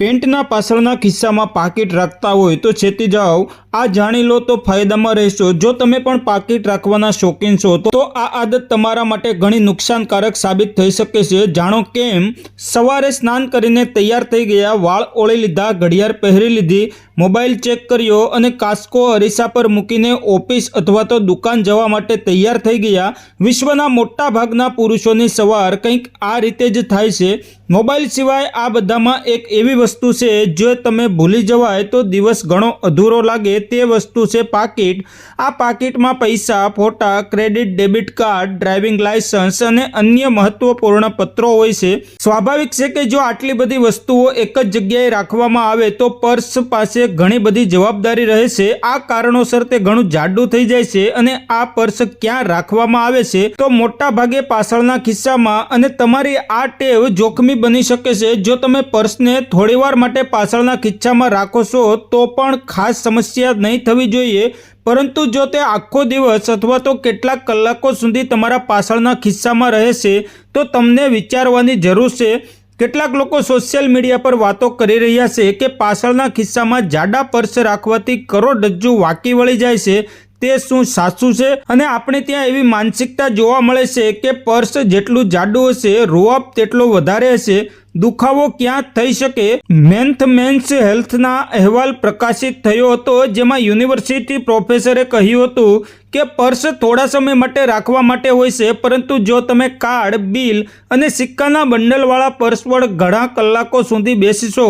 પેન્ટના પાછળના ખિસ્સામાં પાકીટ રાખતા હોય તો છેતી જાઓ આ જાણી લો તો ફાયદામાં રહેશો. જો તમે પણ પાકીટ રાખવાના શોખીન છો, તો આ આદત તમારા માટે ઘણી નુકસાનકારક સાબિત થઈ શકે છે. જાણો કેમ? સવારે સ્નાન કરીને તૈયાર થઈ ગયા, વાળ ઓળી લીધા, ઘડિયાળ પહેરી લીધી, મોબાઈલ ચેક કર્યો અને કાસ્કો અરીસા પર મૂકીને ઓફિસ અથવા તો દુકાન જવા માટે તૈયાર થઈ ગયા. વિશ્વના મોટા ભાગના પુરુષોની સવાર કંઈક આ રીતે જ થાય છે. મોબાઈલ સિવાય આ બધામાં એક એવી વસ્તુ છે, જો તમે ભૂલી જવાય તો દિવસ ઘણો અધૂરો લાગે. તે વસ્તુ છે પાકીટ. આ પાકીટમાં પૈસા, ફોટા, credit, debit card, driving licence અને અન્ય મહત્વપૂર્ણ પત્રો હોય છે. સ્વાભાવિક છે કે જો આટલી બધી વસ્તુઓ એક જ જગ્યાએ રાખવામાં આવે તો પર્સ પાસે ઘણી બધી જવાબદારી રહે છે. આ કારણોસર તે ઘણું જાડું થઈ જાય છે અને આ પર્સ ક્યાં રાખવામાં આવે છે તો મોટા ભાગે પાછળના ખિસ્સામાં અને તમારી આ ટેવ જોખમી બની શકે છે. જો તમે પર્સને થોડીવાર માટે પાછળના ખિસ્સામાં રાખો છો તો પણ ખાસ સમસ્યા નહીં થવી જોઈએ, પરંતુ જો તે આખો દિવસ અથવા તો કેટલાક કલાકો સુધી તમારા પાછળના ખિસ્સામાં રહેશે, તો તમને વિચારવાની જરૂર છે. કેટલાક લોકો સોશિયલ મીડિયા પર વાતો કરી રહ્યા છે કે પાછળના ખિસ્સામાં જાડા પર્સ રાખવાથી કરોડરજ્જુ વાકી વળી જાય છે. તે શું સાચું છે? અને આપણે ત્યાં એવી માનસિકતા જોવા મળે છે કે પર્સ જેટલું જાડું હશે, રોઅપ તેટલો વધારે હશે. દુખાવો ક્યાં થઈ શકે? મેન્થ મેન્સ હેલ્થના અહેવાલ પ્રકાશિત થયો હતો, જેમાં યુનિવર્સિટી પ્રોફેસરે કહ્યું હતું કે પર્સ થોડા સમય માટે રાખવા માટે હોય છે, પરંતુ જો તમે કાર્ડ, બિલ અને સિક્કાના બંડલવાળા પર્સ પર ઘણા કલાકો સુધી બેસશો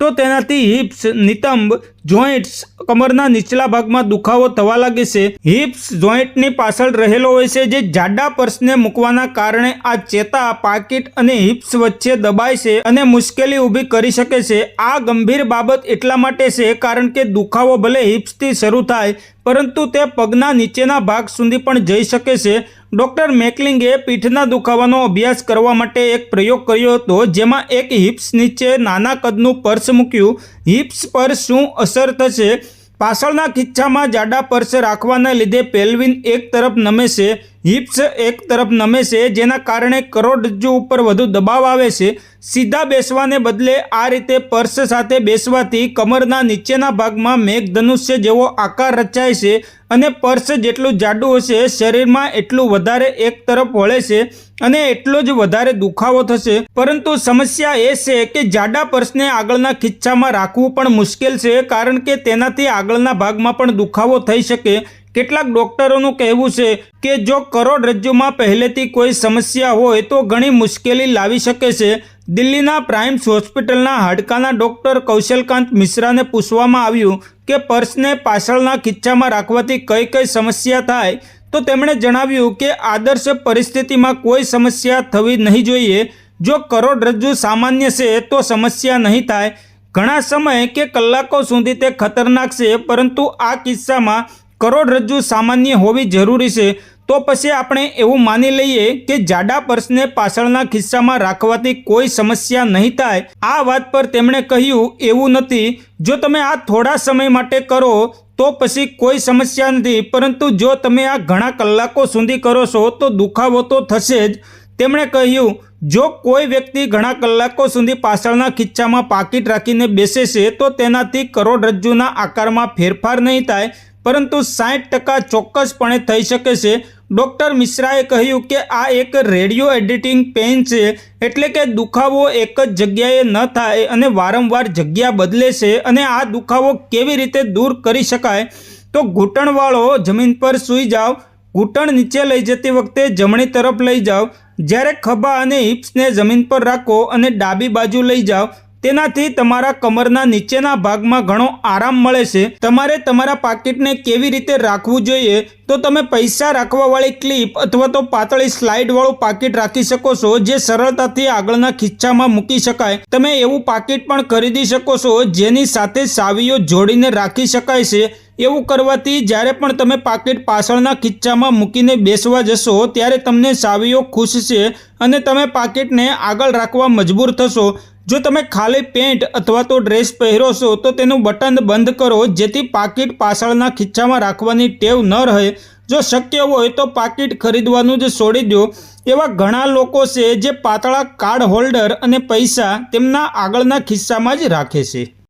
તો તેનાથી હિપ્સ નિતંબ જોઈન્ટ્સ કમરના નીચલા ભાગમાં દુખાવો થવા લાગે છે. હિપ્સ જોઈન્ટની પાછળ રહેલો હોય છે જે જાડા પર્સને મૂકવાના કારણે આ ચેતા, પાકીટ અને હિપ્સ વચ્ચે દબાય છે અને મુશ્કેલી ઊભી કરી શકે છે. આ ગંભીર બાબત એટલા માટે છે કારણ કે દુખાવો ભલે હિપ્સથી શરૂ થાય, પરંતુ તે પગના નીચેના ભાગ સુધી પણ જઈ શકે છે. ડૉક્ટર મેકલિંગે પીઠના દુખાવાનો અભ્યાસ કરવા માટે એક પ્રયોગ કર્યો હતો, જેમાં એક હિપ્સ નીચે નાના કદનું પર્સ મૂક્યું. હિપ્સ પર શું અસર થશે? પાછળના ખિસ્સામાં જાડા પર્સ રાખવાના લીધે પેલ્વિન એક તરફ નમે છે હિપ્સ એક તરફ નમે છે, જેના કારણે કરોડરજ્જુ ઉપર વધુ દબાવ આવે છે. સીધા બેસવાને બદલે આ રીતે પર્સ સાથે બેસવાથી કમરના નીચેના ભાગમાં મેઘધનુષ્ય જેવો આકાર રચાય છે અને પર્સ જેટલું જાડું હશે, શરીરમાં એટલું વધારે એક તરફ વળે છે અને એટલો જ વધારે દુખાવો થશે. પરંતુ સમસ્યા એ છે કે જાડા પર્સને આગળના ખિસ્સામાં રાખવું પણ મુશ્કેલ છે, કારણ કે તેનાથી આગળના ભાગમાં પણ દુખાવો થઈ શકે. કેટલાક ડોક્ટરોનું કહેવું છે કે જો કરોડરજ્જુમાં પહેલેથી કોઈ સમસ્યા હોય તો ઘણી મુશ્કેલી લાવી શકે છે. દિલ્હીના પ્રાઇમ્સ હોસ્પિટલના હાડકાના ડોક્ટર કૌશલકાંત મિશ્રાને પૂછવામાં આવ્યું કે પર્સને પાછળના ખિસ્સામાં રાખવાથી કઈ કઈ સમસ્યા થાય? તો તેમણે જણાવ્યું કે આદર્શ પરિસ્થિતિમાં કોઈ સમસ્યા થવી નહીં જોઈએ. જો કરોડરજ્જુ સામાન્ય છે તો સમસ્યા નહીં થાય. ઘણા સમય કે કલાકો સુધી તે ખતરનાક છે, પરંતુ આ કિસ્સામાં કરોડરજ્જુ સામાન્ય હોવી જરૂરી છે. તો પછી આપણે એવું માની લઈએ કે જાડા પર્સને પાછળના ખિસ્સામાં રાખવાથી કોઈ સમસ્યા નહીં થાય. આ વાત પર તેમણે કહ્યું, એવું નથી. જો તમે આ થોડા સમય માટે કરો, તો પછી કોઈ સમસ્યા નથી. પરંતુ જો તમે આ ઘણા કલાકો સુધી કરો છો, તો દુખાવો તો થશે જ. તેમણે કહ્યું, જો કોઈ વ્યક્તિ ઘણા કલાકો સુધી પાછળના ખિસ્સામાં પાકીટ રાખીને બેસે છે, તો તેનાથી કરોડરજ્જુના આકારમાં ફેરફાર નહીં થાય. પરંતુ સાઠ ટકા ચોક્કસપણે થઈ શકે છે. ડૉક્ટર મિશ્રાએ કહ્યું કે આ એક રેડિયો એડિટિંગ પેન છે, એટલે કે દુખાવો એક જ જગ્યાએ ન થાય અને વારંવાર જગ્યા બદલે છે અને આ દુખાવો કેવી રીતે દૂર કરી શકાય? તો ઘૂંટણવાળો જમીન પર સૂઈ જાઓ ઘૂંટણ નીચે લઈ જતી વખતે જમણી તરફ લઈ જાઓ જ્યારે ખભા અને હિપ્સને જમીન પર રાખો અને ડાબી બાજુ લઈ જાઓ તેનાથી તમારા કમરના નીચેના ભાગમાં ઘણો આરામ મળે છે. તમારે તમારા પાકીટને કેવી રીતે રાખવું જોઈએ? તો તમે પૈસા રાખવાવાળી ક્લિપ અથવા તો પાતળી સ્લાઇડવાળું પાકીટ રાખી શકો છો, જે સરળતાથી આગળના ખિસ્સામાં મૂકી શકાય. તમે એવું પાકીટ પણ ખરીદી શકો છો, જેની સાથે સાવીઓ જોડીને રાખી શકાય છે. એવું કરવાથી જ્યારે પણ તમે પાકીટ પાછળના ખિસ્સામાં મૂકીને બેસવા જશો, ત્યારે તમને સાવીઓ ખુશ છે અને તમે પાકીટને આગળ રાખવા મજબૂર થશો. જો તમે ખાલી પેન્ટ અથવા તો ડ્રેસ પહેરો છો, તો તેનું બટન બંધ કરો, જેથી પાકીટ પાછળના ખિસ્સામાં રાખવાની ટેવ ન રહે. જો શક્ય હોય તો પાકીટ ખરીદવાનું જ છોડી દો. એવા ઘણા લોકો છે જે પાતળા કાર્ડ હોલ્ડર અને પૈસા તેમના આગળના ખિસ્સામાં જ રાખે છે.